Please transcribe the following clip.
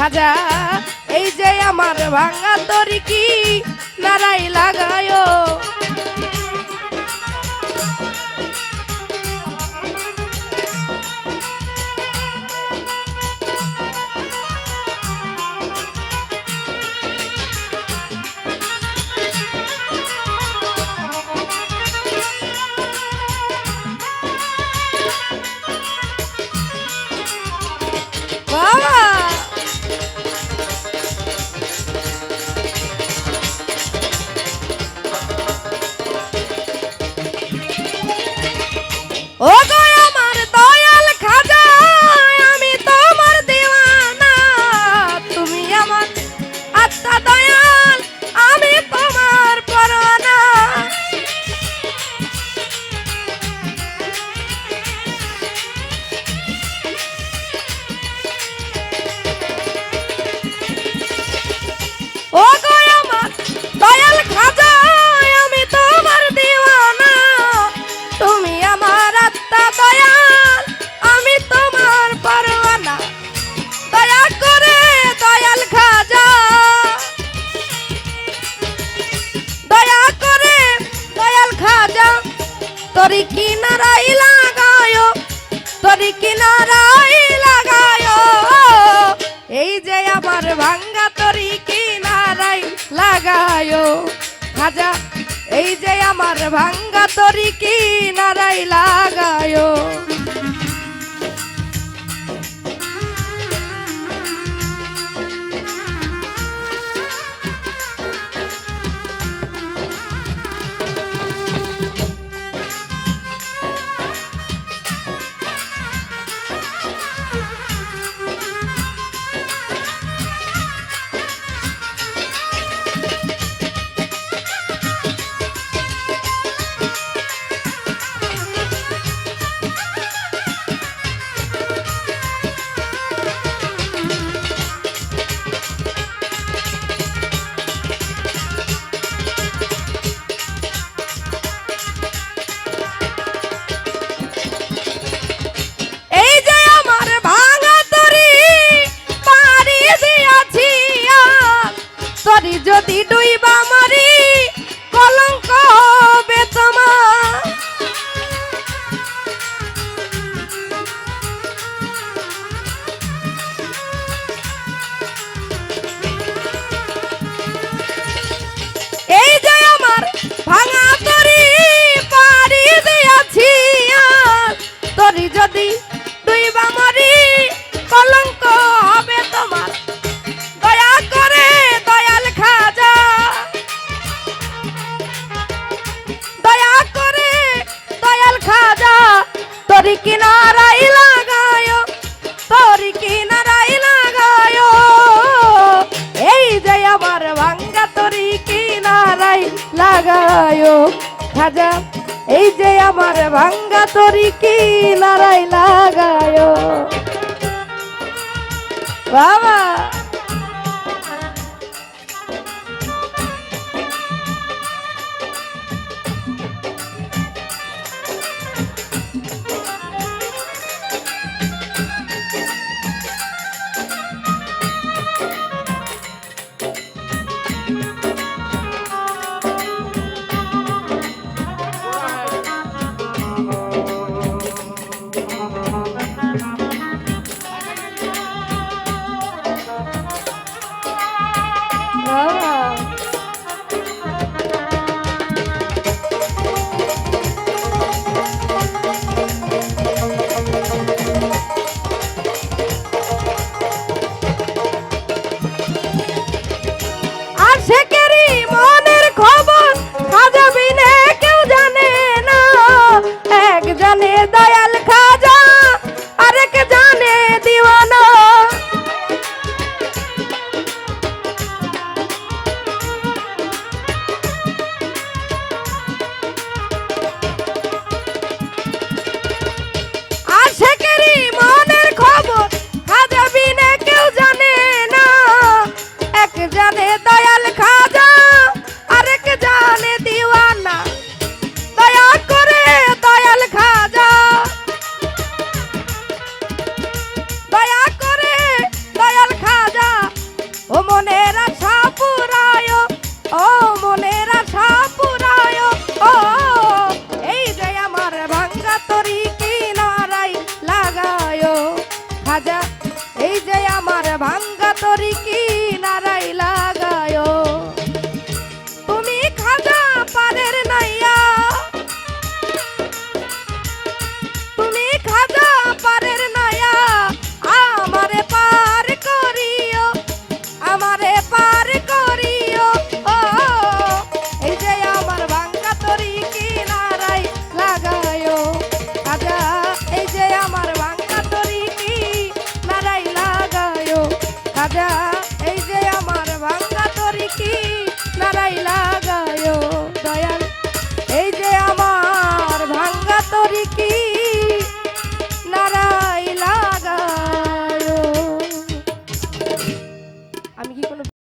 খাজা এই যে আমার ভাঙা তরি কি নারাই লাগায়। ¡Ojo! তোরি কিনারাই লাগায়, তোরি কিনারাই লাগায়। এই যে আমার ভাঙ্গা তোরি কিনারাই লাগায়। খাজা, এই যে আমার ভাঙ্গা তোরি কিনারাই কিনারাই লাগায়, তোর কিনারাই লাগায়। এই যে আমার ভাঙ্গা তরি কিনারাই লাগায়। খাজা, এই যে আমার ভাঙ্গা তরি কিনারাই লাগায়। বাবা! আমার ভাঙ্গা তরি কি নারাইলা